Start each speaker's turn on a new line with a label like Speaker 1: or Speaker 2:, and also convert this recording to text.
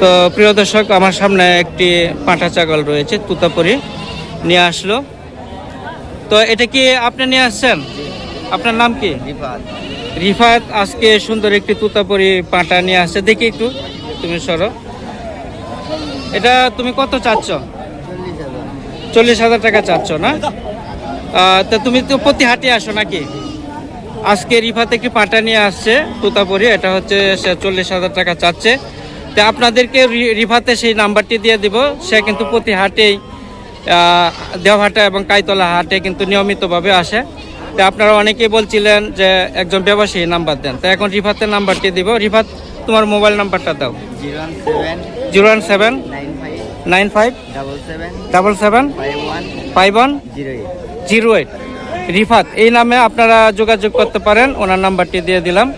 Speaker 1: তো প্রিয় দর্শক আমার সামনে একটি পাঁঠা ছাগল রয়েছে তুতাপুরি নিয়ে আসলো। তো এটা কি আপনি নিয়ে আসছেন? আপনার নাম কি?
Speaker 2: রিফাত।
Speaker 1: আজকে সুন্দর একটি তুতাপুরি পাঁঠা নিয়ে আসছে। দেখি একটু তুমি সরো। এটা তুমি কত চাচ্ছ?
Speaker 2: চল্লিশ হাজার
Speaker 1: টাকা চাচ্ছ না? তা তুমি তো প্রতি হাটে আসো নাকি? আজকে রিফাত একটি পাটা নিয়ে আসছে তুতাপুরি এটা হচ্ছে সে চল্লিশ হাজার টাকা চাচ্ছে। তা আপনাদেরকে রিফাতে সেই নাম্বারটি দিয়ে দিব। সে কিন্তু প্রতি হাটেই দেওহাটা এবং কাইতলা হাটে কিন্তু নিয়মিতভাবে আসে। তা আপনারা অনেকেই বলছিলেন যে একজন ব্যবসায়ী নাম্বার দেন। তা এখন রিফাতের নাম্বারটি দিব। রিফাত, তোমার মোবাইল নাম্বারটা দাও।
Speaker 2: Zero one seven, nine five double seven five one,
Speaker 1: zero eight. Rifat, এই নামে আপনারা যোগাযোগ করতে পারেন। ওনার নাম্বারটি দিয়ে দিলাম।